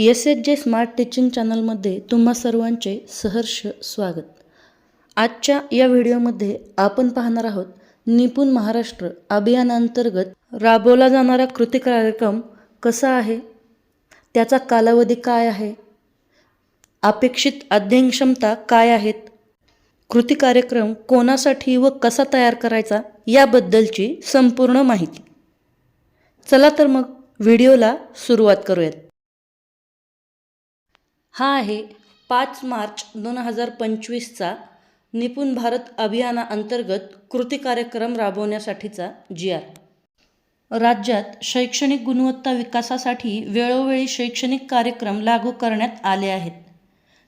S H J smart teaching चॅनलमध्ये तुम्हा सर्वांचे सहर्ष स्वागत. आजच्या या व्हिडिओमध्ये आपण पाहणार आहोत निपुण महाराष्ट्र अभियानांतर्गत राबवला जाणारा कृती कार्यक्रम कसा आहे? त्याचा कालावधी काय आहे? अपेक्षित अध्ययन क्षमता काय आहेत? कृती कार्यक्रम कोणासाठी व कसा तयार करायचा याबद्दलची संपूर्ण माहिती. चला तर मग व्हिडिओला सुरुवात करूयात. हा आहे पाच मार्च दोन हजार पंचवीसचा निपुण भारत अभियानाअंतर्गत कृती कार्यक्रम राबवण्यासाठीचा जी आर. राज्यात शैक्षणिक गुणवत्ता विकासासाठी वेळोवेळी शैक्षणिक कार्यक्रम लागू करण्यात आले आहेत.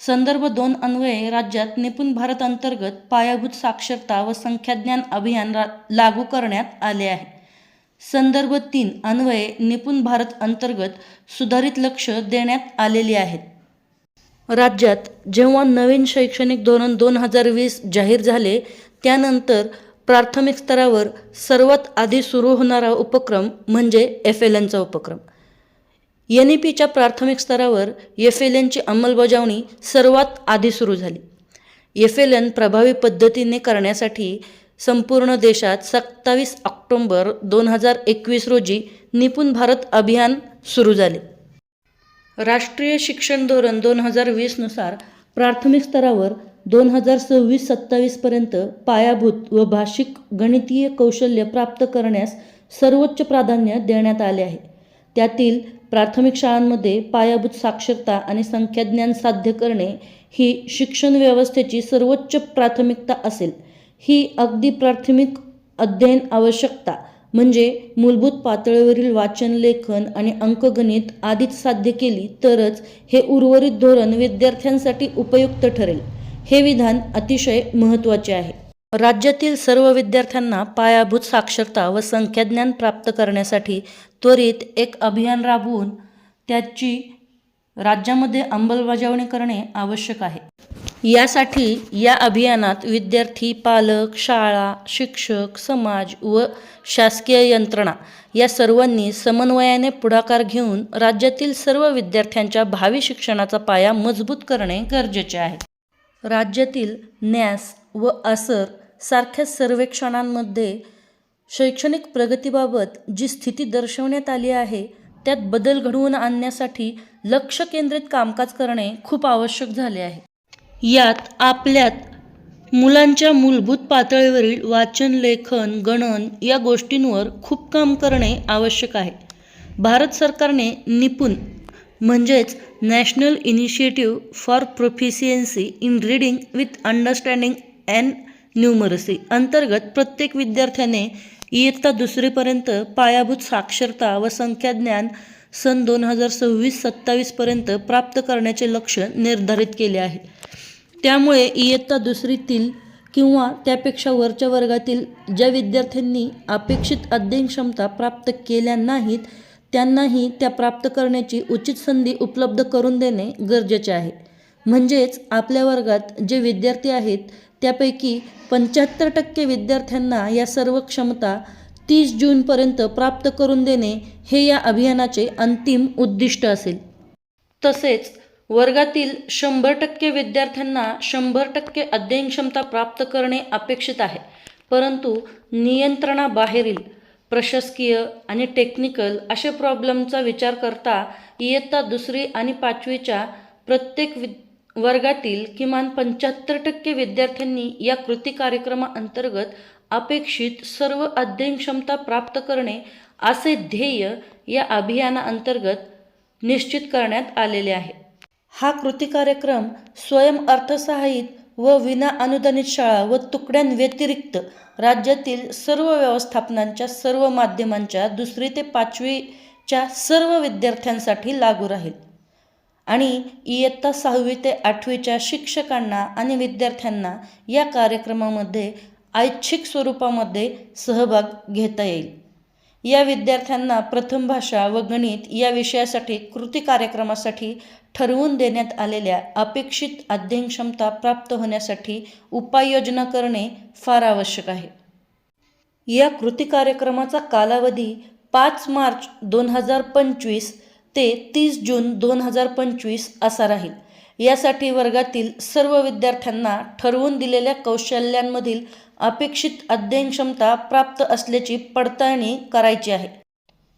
संदर्भ दोन अन्वये राज्यात निपुण भारत अंतर्गत पायाभूत साक्षरता व संख्याज्ञान अभियान रा लागू करण्यात आले आहे. संदर्भ तीन अन्वये निपुण भारत अंतर्गत सुधारित लक्ष देण्यात आलेली आहेत. राज्यात जेव्हा नवीन शैक्षणिक धोरण दोन हजार वीस जाहीर झाले त्यानंतर प्राथमिक स्तरावर सर्वात आधी सुरू होणारा उपक्रम म्हणजे एफ एल एनचा उपक्रम. एन ई पीच्या प्राथमिक स्तरावर एफ एल एनची अंमलबजावणी सर्वात आधी सुरू झाली. एफ एल एन प्रभावी पद्धतीने करण्यासाठी संपूर्ण देशात सत्तावीस ऑक्टोंबर दोन हजार एकवीस रोजी निपुण भारत अभियान सुरू झाले. राष्ट्रीय शिक्षण धोरण दोन हजार वीसनुसार प्राथमिक स्तरावर दोन हजार सव्वीस सत्तावीसपर्यंत पायाभूत व भाषिक गणितीय कौशल्य प्राप्त करण्यास सर्वोच्च प्राधान्य देण्यात आले आहे. त्यातील प्राथमिक शाळांमध्ये पायाभूत साक्षरता आणि संख्याज्ञान साध्य करणे ही शिक्षण व्यवस्थेची सर्वोच्च प्राथमिकता असेल. ही अगदी प्राथमिक अध्ययन आवश्यकता म्हणजे मूलभूत पातळीवरील वाचन लेखन आणि अंकगणित आधीच साध्य केली तरच हे उर्वरित धोरण विद्यार्थ्यांसाठी उपयुक्त ठरेल. हे विधान अतिशय महत्त्वाचे आहे. राज्यातील सर्व विद्यार्थ्यांना पायाभूत साक्षरता व संख्याज्ञान प्राप्त करण्यासाठी त्वरित एक अभियान राबवून त्याची राज्यामध्ये अंमलबजावणी करणे आवश्यक आहे. यासाठी या अभियानात विद्यार्थी पालक शाळा शिक्षक समाज व शासकीय यंत्रणा या सर्वांनी समन्वयाने पुढाकार घेऊन राज्यातील सर्व विद्यार्थ्यांच्या भावी शिक्षणाचा पाया मजबूत करणे गरजेचे आहे. राज्यातील न्यास व असर सारख्या सर्वेक्षणांमध्ये शैक्षणिक प्रगतीबाबत जी स्थिती दर्शवण्यात आली आहे त्यात बदल घडवून आणण्यासाठी लक्ष केंद्रित कामकाज करणे खूप आवश्यक झाले आहे. यात आपल्यात मुलांच्या मूलभूत पातळीवरील वाचन लेखन गणन या गोष्टींवर खूप काम करणे आवश्यक आहे. भारत सरकारने निपुण म्हणजेच national initiative for proficiency in reading with understanding and numeracy अंतर्गत प्रत्येक विद्यार्थ्याने इयत्ता दुसरीपर्यंत पायाभूत साक्षरता व संख्याज्ञान सन दोन हजार सव्वीस सत्तावीसपर्यंत प्राप्त करण्याचे लक्ष निर्धारित केले आहे. त्यामुळे इयत्ता दुसरीतील किंवा त्यापेक्षा वरच्या वर्गातील ज्या विद्यार्थ्यांनी अपेक्षित अध्ययन क्षमता प्राप्त केल्या नाहीत त्यांनाही त्या प्राप्त करण्याची उचित संधी उपलब्ध करून देणे गरजेचे आहे. म्हणजेच आपल्या वर्गात जे विद्यार्थी आहेत त्यापैकी पंच्याहत्तर टक्के विद्यार्थ्यांना या सर्व क्षमता तीस जूनपर्यंत प्राप्त करून देणे हे या अभियानाचे अंतिम उद्दिष्ट असेल. तसेच वर्गातील शंभर टक्के विद्यार्थ्यांना शंभर टक्के अध्ययन क्षमता प्राप्त करणे अपेक्षित आहे. परंतु नियंत्रणाबाहेरील प्रशासकीय आणि टेक्निकल अशा प्रॉब्लेमचा विचार करता इयत्ता दुसरी आणि पाचवीच्या प्रत्येक वि वर्गातील किमान पंच्याहत्तर टक्के विद्यार्थ्यांनी या कृती कार्यक्रमाअंतर्गत अपेक्षित सर्व अध्ययन क्षमता प्राप्त करणे असे ध्येय या अभियानाअंतर्गत निश्चित करण्यात आलेले आहे. हा कृती कार्यक्रम स्वयं अर्थसहाय्यित व विना अनुदानित शाळा व तुकड्यांव्यतिरिक्त राज्यातील सर्व व्यवस्थापनांच्या सर्व माध्यमांच्या दुसरी ते पाचवीच्या सर्व विद्यार्थ्यांसाठी लागू राहील. आणि इयत्ता सहावी ते आठवीच्या शिक्षकांना आणि विद्यार्थ्यांना या कार्यक्रमामध्ये ऐच्छिक स्वरूपामध्ये सहभाग घेता येईल. या विद्यार्थ्यांना प्रथम भाषा व गणित या विषयासाठी कृती कार्यक्रमासाठी ठरवून देण्यात आलेल्या अपेक्षित अध्ययन क्षमता प्राप्त होण्यासाठी उपाययोजना करणे फार आवश्यक आहे. या कृती कार्यक्रमाचा कालावधी पाच मार्च दोन हजार पंचवीस ते तीस जून दोन हजार पंचवीस असा राहील. यासाठी वर्गातील सर्व विद्यार्थ्यांना ठरवून दिलेल्या कौशल्यांमधील अपेक्षित अध्ययन क्षमता प्राप्त असल्याची पडताळणी करायची आहे.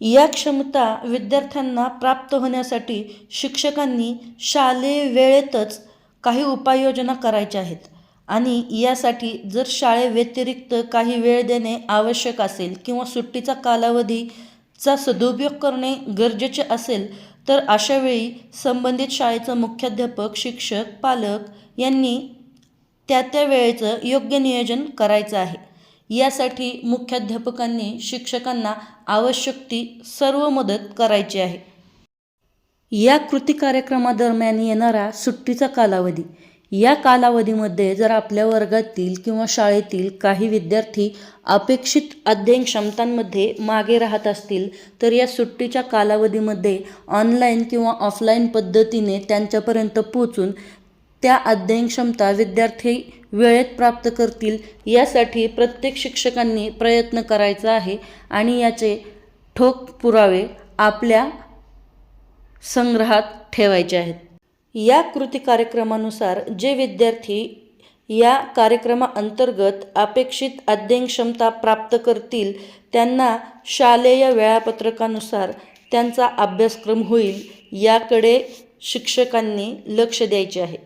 या क्षमता विद्यार्थ्यांना प्राप्त होण्यासाठी शिक्षकांनी शालेय वेळेतच काही उपाययोजना करायच्या आहेत आणि यासाठी जर शाळेव्यतिरिक्त काही वेळ देणे आवश्यक असेल किंवा सुट्टीचा कालावधीचा सदुपयोग करणे गरजेचे असेल तर अशावेळी संबंधित शाळेचा मुख्याध्यापक शिक्षक पालक यांनी त्या त्या वेळेचं योग्य नियोजन करायचं आहे. यासाठी मुख्याध्यापकांनी शिक्षकांना आवश्यक ती सर्व मदत करायची आहे. या कृती कार्यक्रमादरम्यान येणारा सुट्टीचा कालावधी या कालावधीमध्ये जर आपल्या वर्गातील किंवा शाळेतील काही विद्यार्थी अपेक्षित अध्ययन क्षमतांमध्ये मागे राहत असतील तर या सुट्टीच्या कालावधीमध्ये ऑनलाईन किंवा ऑफलाईन पद्धतीने त्यांच्यापर्यंत पोचून त्या अध्ययन क्षमता विद्यार्थी वेळेत प्राप्त करतील यासाठी प्रत्येक शिक्षकांनी प्रयत्न करायचा आहे आणि याचे ठोक पुरावे आपल्या संग्रहात ठेवायचे आहेत. या कृती कार्यक्रमानुसार जे विद्यार्थी या कार्यक्रमाअंतर्गत अपेक्षित अध्ययन क्षमता प्राप्त करतील त्यांना शालेय वेळापत्रकानुसार त्यांचा अभ्यासक्रम होईल याकडे शिक्षकांनी लक्ष द्यायचे आहे.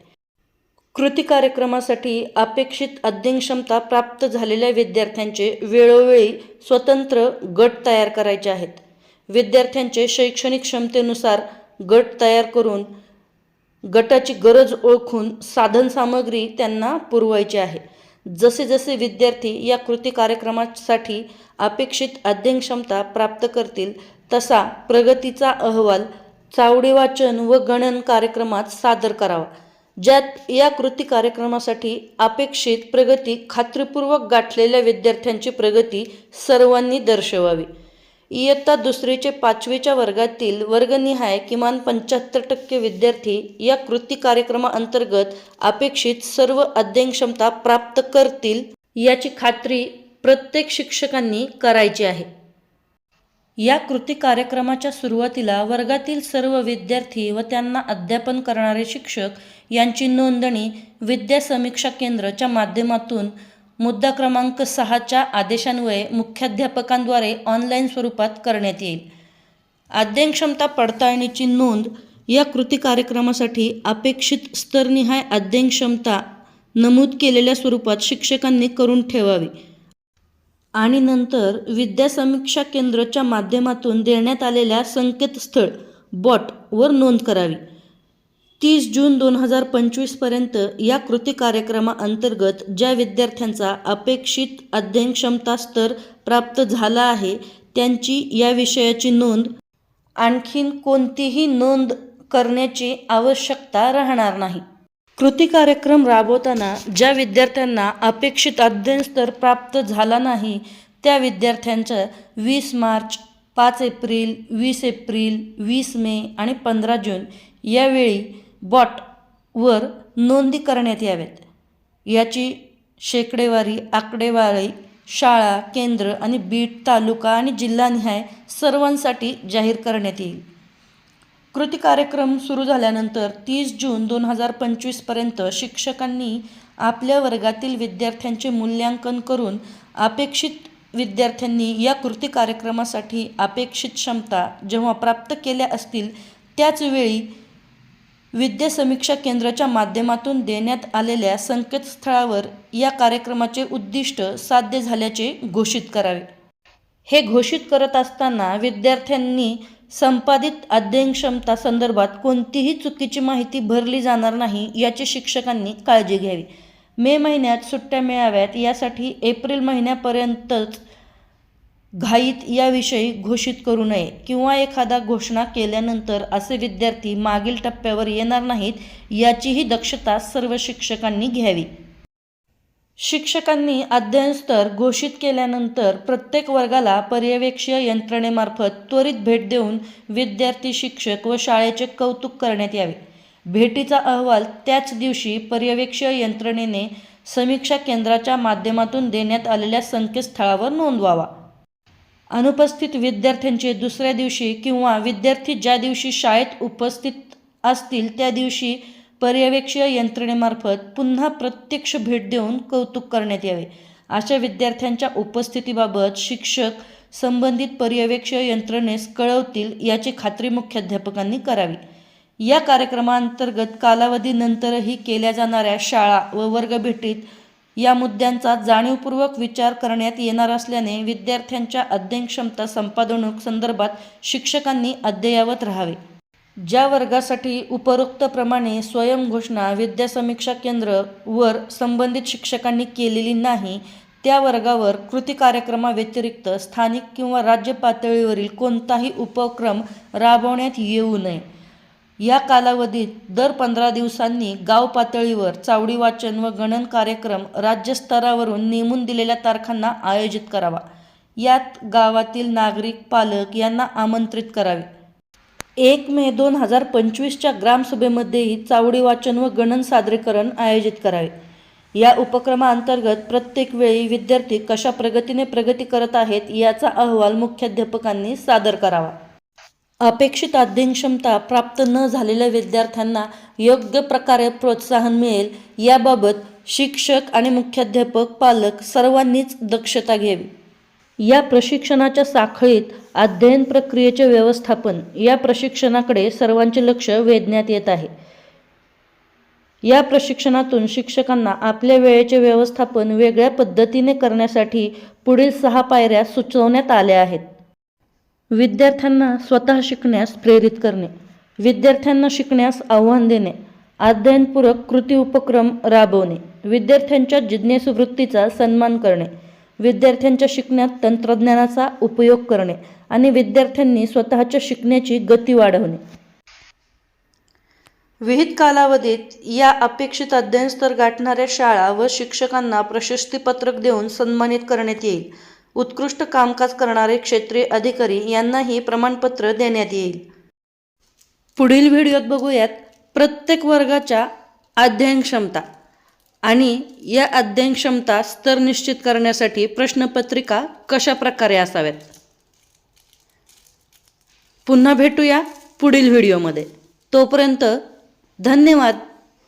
कृती कार्यक्रमासाठी अपेक्षित अध्ययन क्षमता प्राप्त झालेल्या विद्यार्थ्यांचे वेळोवेळी स्वतंत्र गट तयार करायचे आहेत. विद्यार्थ्यांचे शैक्षणिक क्षमतेनुसार गट तयार करून गटाची गरज ओळखून साधनसामग्री त्यांना पुरवायची आहे. जसे जसे विद्यार्थी या कृती कार्यक्रमासाठी अपेक्षित अध्ययन क्षमता प्राप्त करतील तसा प्रगतीचा अहवाल चावडी वाचन व गणन कार्यक्रमात सादर करावा. ज्यात या कृती कार्यक्रमासाठी अपेक्षित प्रगती खात्रीपूर्वक गाठलेल्या विद्यार्थ्यांची प्रगती सर्वांनी दर्शवावी. इयत्ता दुसरीचे पाचवीच्या वर्गातील वर्गनिहाय किमान पंच्याहत्तर टक्के विद्यार्थी या कृती कार्यक्रमाअंतर्गत अपेक्षित सर्व अध्ययन क्षमता प्राप्त करतील याची खात्री प्रत्येक शिक्षकांनी करायची आहे. या कृती कार्यक्रमाच्या सुरुवातीला वर्गातील सर्व विद्यार्थी व त्यांना अध्यापन करणारे शिक्षक यांची नोंदणी विद्या समीक्षा केंद्राच्या माध्यमातून मुद्दा क्रमांक सहाच्या आदेशान्वये मुख्याध्यापकांद्वारे ऑनलाईन स्वरूपात करण्यात येईल. अध्ययनक्षमता पडताळणीची नोंद या कृती कार्यक्रमासाठी अपेक्षित स्तरनिहाय अध्ययनक्षमता नमूद केलेल्या स्वरूपात शिक्षकांनी करून ठेवावी. आणि नंतर विद्या समीक्षा केंद्राच्या माध्यमातून देण्यात आलेल्या संकेतस्थळ बॉट वर नोंद करावी. तीस जून दोन हजार पंचवीसपर्यंत या कृती कार्यक्रमाअंतर्गत ज्या विद्यार्थ्यांचा अपेक्षित अध्ययन क्षमता स्तर प्राप्त झाला आहे त्यांची या विषयाची नोंद आणखीन कोणतीही नोंद करण्याची आवश्यकता राहणार नाही. कृती कार्यक्रम राबवताना ज्या विद्यार्थ्यांना अपेक्षित अध्ययन स्तर प्राप्त झाला नाही त्या विद्यार्थ्यांचं वीस मार्च पाच एप्रिल वीस एप्रिल वीस मे आणि पंधरा जून यावेळी बॉटवर नोंदी करण्यात याव्यात. याची शेकडेवारी आकडेवारी शाळा केंद्र आणि बीट तालुका आणि जिल्हानिहाय सर्वांसाठी जाहीर करण्यात येईल. कृती कार्यक्रम सुरू झाल्यानंतर तीस जून दोन हजार पंचवीसपर्यंत शिक्षकांनी आपल्या वर्गातील विद्यार्थ्यांचे मूल्यांकन करून अपेक्षित विद्यार्थ्यांनी या कृती कार्यक्रमासाठी अपेक्षित क्षमता जेव्हा प्राप्त केल्या असतील त्याच वेळी विद्या समीक्षा केंद्राच्या माध्यमातून देण्यात आलेल्या संकेतस्थळावर या कार्यक्रमाचे उद्दिष्ट साध्य झाल्याचे घोषित करावे. हे घोषित करत असताना विद्यार्थ्यांनी संपादित अध्ययन क्षमता संदर्भात कोणतीही चुकीची माहिती भरली जाणार नाही याची शिक्षकांनी काळजी घ्यावी. मे महिन्यात सुट्ट्या मिळाव्यात यासाठी एप्रिल महिन्यापर्यंतच घाईत याविषयी घोषित करू नये किंवा एखादा घोषणा केल्यानंतर असे विद्यार्थी मागील टप्प्यावर येणार नाहीत याचीही दक्षता सर्व शिक्षकांनी घ्यावी. शिक्षकांनी अध्ययन स्तर घोषित केल्यानंतर प्रत्येक वर्गाला पर्यवेक्षीय यंत्रणेमार्फत त्वरित भेट देऊन विद्यार्थी शिक्षक व शाळेचे कौतुक करण्यात यावे. भेटीचा अहवाल त्याच दिवशी पर्यवेक्षीय यंत्रणेने समीक्षा केंद्राच्या माध्यमातून देण्यात आलेल्या संकेतस्थळावर नोंदवावा. अनुपस्थित विद्यार्थ्यांचे दुसऱ्या दिवशी किंवा विद्यार्थी ज्या दिवशी शाळेत उपस्थित असतील त्या दिवशी पर्यवेक्षीय यंत्रणेमार्फत पुन्हा प्रत्यक्ष भेट देऊन कौतुक करण्यात यावे. अशा विद्यार्थ्यांच्या उपस्थितीबाबत शिक्षक संबंधित पर्यवेक्षीय यंत्रणेस कळवतील याची खात्री मुख्याध्यापकांनी करावी. या कार्यक्रमांतर्गत कालावधीनंतरही केल्या जाणाऱ्या शाळा व वर्गभेटीत या मुद्द्यांचा जाणीवपूर्वक विचार करण्यात येणार असल्याने विद्यार्थ्यांच्या अध्ययनक्षमता संपादनूक संदर्भात शिक्षकांनी अद्ययावत राहावे. ज्या वर्गासाठी उपरोक्तप्रमाणे स्वयंघोषणा विद्यासमीक्षा केंद्र वर संबंधित शिक्षकांनी केलेली नाही त्या वर्गावर कृती कार्यक्रमाव्यतिरिक्त स्थानिक किंवा राज्य पातळीवरील कोणताही उपक्रम राबवण्यात येऊ नये. या कालावधीत दर पंधरा दिवसांनी गाव पातळीवर चावडी वाचन व गणन कार्यक्रम राज्यस्तरावरून नेमून दिलेल्या तारखांना आयोजित करावा. यात गावातील नागरिक पालक यांना आमंत्रित करावे. एक मे दोन हजार पंचवीसच्या ग्रामसभेमध्येही चावडी वाचन व गणन सादरीकरण आयोजित करावे. या उपक्रमाअंतर्गत प्रत्येक वेळी विद्यार्थी कशा प्रगतीने प्रगती करत आहेत याचा अहवाल मुख्याध्यापकांनी सादर करावा. अपेक्षित अध्ययनक्षमता प्राप्त न झालेल्या विद्यार्थ्यांना योग्य प्रकारे प्रोत्साहन मिळेल याबाबत शिक्षक आणि मुख्याध्यापक पालक सर्वांनीच दक्षता घ्यावी. या प्रशिक्षणाच्या साखळीत अध्ययन प्रक्रियेचे व्यवस्थापन या प्रशिक्षणाकडे सर्वांचे लक्ष वेधण्यात येत आहे. या प्रशिक्षणातून शिक्षकांना आपल्या वेळेचे व्यवस्थापन वेगळ्या पद्धतीने करण्यासाठी पुढील सहा पायऱ्या सुचवण्यात आल्या आहेत. विद्यार्थ्यांना स्वतः शिकण्यास प्रेरित करणे विद्यार्थ्यांना शिकण्यास आव्हान देणे अध्ययनपूरक कृती उपक्रम राबवणे विद्यार्थ्यांच्या जिज्ञासू वृत्तीचा सन्मान करणे विद्यार्थ्यांच्या शिकण्यात तंत्रज्ञानाचा उपयोग करणे आणि विद्यार्थ्यांनी स्वतःच्या शिकण्याची गती वाढवणे. विहित कालावधीत या अपेक्षित अध्ययन स्तर गाठणाऱ्या शाळा व शिक्षकांना प्रशस्तीपत्रक देऊन सन्मानित करण्यात येईल. उत्कृष्ट कामकाज करणारे क्षेत्रीय अधिकारी यांनाही प्रमाणपत्र देण्यात येईल. पुढील व्हिडिओत बघूयात प्रत्येक वर्गाच्या अध्ययन क्षमता आणि या अध्ययन क्षमता स्तर निश्चित करण्यासाठी प्रश्नपत्रिका कशा प्रकारे असाव्यात? पुन्हा भेटूया पुढील व्हिडिओमध्ये. तोपर्यंत धन्यवाद.